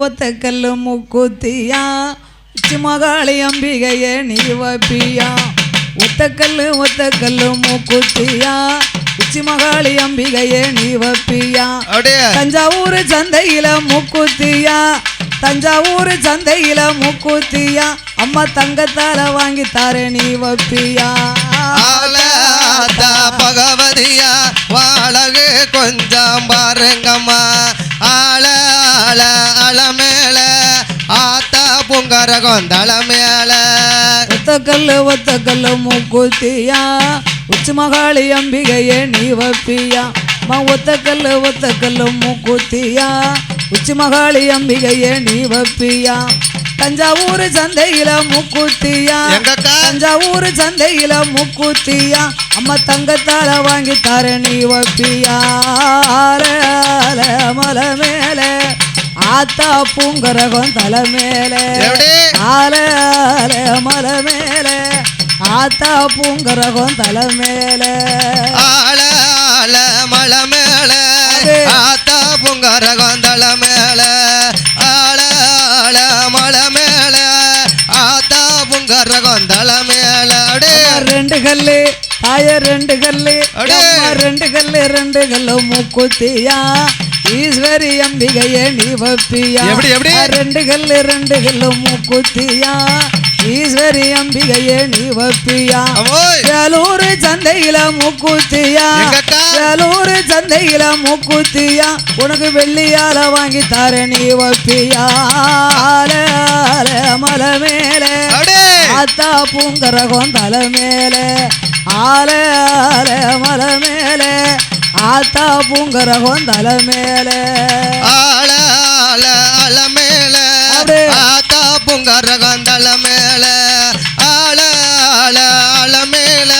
ஒத்த கல்லு முக்குத்தியா உச்சிமகாளி அம்பிகையே நீ வப்பியா? ஒத்த கல்லு ஒத்த கல்லு முக்குத்தியா உச்சிமகாளி அம்பிகையே நீ வப்பியா? தஞ்சாவூர் சந்தையில முக்குத்தியா தஞ்சாவூர் சந்தையில முக்குத்தியா அம்மா தங்கத்தால வாங்கி தாரே நீ வப்பியா? பகவதியா வாழகு கொஞ்சம் பாருங்கம்மா. அல மேல ஆத்தா புங்கர கொந்தள மேல ஒத்த கல்லு ஒத்த கல்லு முக்குத்தியா உச்சி மகாளி அம்பிகையே நீ வப்பியா. மா ஒத்த கல்லு ஒத்த கல்லு முக்குத்தியா உச்சி மகாளி அம்பிகையே நீ வப்பியா. தஞ்சாவூர் சந்தையில முக்குத்தியா. தஞ்சாவூர் சந்தையில முக்குத்தியா. அம்மா தங்கத்தால வாங்கி தர நீ வப்பியா. ஆல, ஆல, மலை மேலே ஆத்தா பூங்கரகம் தலை மேலே ஆல ஆல மலை மேலே ஆத்தா பூங்கரகம் தலை மேலே ஆள ஆள மல மேல. ஆத்தா புங்கர கொந்தள மேல ஆள ஆள மல மேல ஆத்தா புங்கர கொந்தள மேல ரெண்டு கல்லு தாய ரெண்டு கல்லு. ரெண்டு கல்லு ரெண்டு கல்லு முக்குத்தியா. ஈஸ்வரி அம்பிகையே நீ வப்பியா எப்படி, எப்படி? ரெண்டு கல்லு ரெண்டு கல்லு முக்குத்தியா? ஈஸ்வரி அம்பிகையே நீ அம்மோய் வேலூர் சந்தையில முக்குத்தியா? வேலூர் சந்தையில முக்குத்தியா? உனக்கு வெள்ளியால வாங்கி தர நீ வப்பியா மலை மேலே. ஆத்தா பூங்கரகம் தலை மேலே. ஆல ஆல மலை மேலே. ஆத்தா பூங்கரகம் தலை மேலே. ஆள ஆள அல மேல. ஆத்தா புங்கர கொந்தள மேல. ஆள ஆள அல மேல.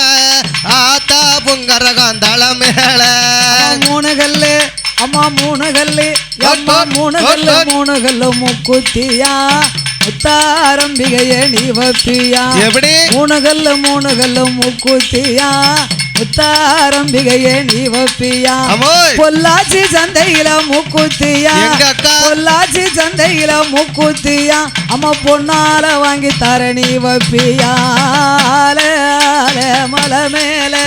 ஆத்தா புங்கர கொந்தள மேல. மூணு கல்லு அம்மா மூணு கல்லு அம்மா மூணு கல்லு மூணு கல்லு முக்குத்தியா. முத்தாரம்பிகையே நீ வப்பியா எப்படி? மூணு கல்லு மூணு கல்லு முக்குத்தியா. முத்தாரம்பிகையே நீ வப்பியா பொள்ளாச்சி சந்தையில முக்குத்தியா? பொள்ளாச்சி சந்தையில முக்குத்தியா? அம்மா பொண்ணால வாங்கி தர நீ வப்பியா மலை மேலே.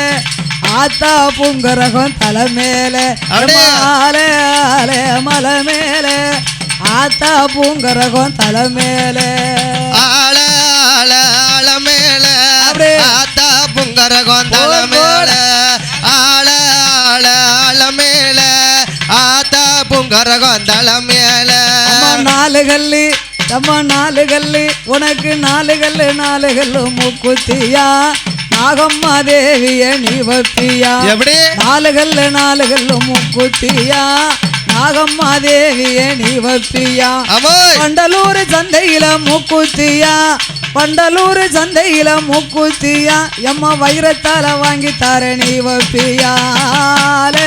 ஆத்தா பூங்கரகம் தலை மேலே. மலை மேலே. ஆத்தா பூங்கரகம் தலை மேலே. ஆள ஆள புங்கர கொந்தள போடு, மேல ஆள ஆள அல மேல ஆத்தா புங்கர கொந்தள மேல நாலு கல்லு அம்மா நாலு கல்லு உனக்கு நாலு கல்லு நாலு கல்லு முக்குத்தியா நாகம்மா தேவிய நீ வப்பியா எப்படி? நாலு கல்லு நாலு கல்லு முக்குத்தியா நாகம்மா தேவிய நீ பண்டலூர் சந்தையில முக்குத்தியா பண்டலூர் சந்தையில முக்குத்தியா? எம்மா வைரத்தால வாங்கி தர நீ வப்பியா? ஆல,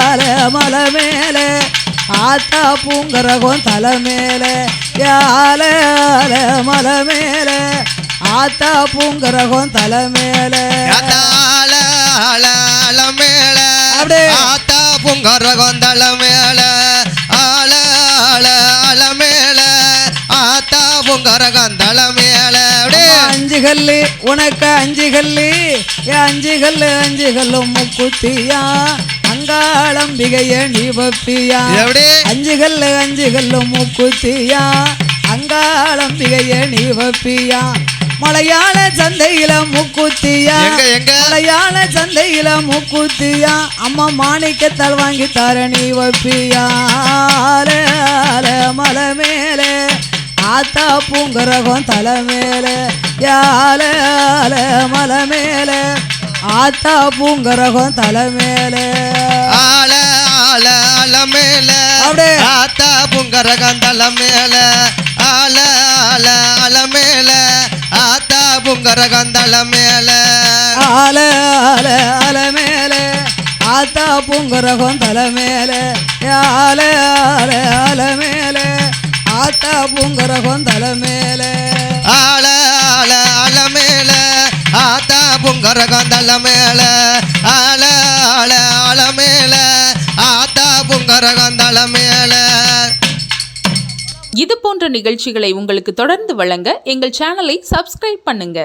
ஆல, மலை மேலே. ஆத்தா பூங்கரகம் தலை மேலே. யால மலை மேலே. ஆத்தா பூங்கரகம் தலை மேலே. அப்படியே. ஆத்தா புங்கர கொந்தள மேல. ஆத்தா புங்கர கொந்தள மேல அஞ்சு கல்லு உனக்கு அஞ்சு கல்லு அஞ்சு கல்லு அஞ்சு கல்லு முக்குத்தியா? அங்காளம்பிகைய நீ எப்படி? அஞ்சு கல்லு அஞ்சு கல்லு முக்குத்தியா? அங்காளம்பிகைய நீ வப்பியா? மலையாள சந்தையில முக்குத்தியா? மலையாள சந்தையில முக்குத்தியா? அம்மா மாணிக்கத்தால் வாங்கி தர நீ வப்பியா? மலை மேலே. ஆத்தா பூங்கரகம் தலை மேலே யால ஆல, மலை மேலே ஆத்தா பூங்கரகம் தலை மேலே ஆள ஆள அல மேல அப்படியே. ஆத்தா புங்கர கந்தள மேல ஆள ஆள அல மேல ஆத்தா புங்கர கந்தள மேல ஆல ஆல மேலே ஆத்தா பூங்கரகம் தலை மேலே பூங்கரகம் மேலே. ஆள ஆள அல மேல. ஆத்தா புங்கர கந்தள மேல. ஆள ஆள அல மேல. ஆத்தா புங்கர கந்தள மேல. இது போன்ற நிகழ்ச்சிகளை உங்களுக்கு தொடர்ந்து வழங்க எங்கள் சேனலை சப்ஸ்கிரைப் பண்ணுங்க.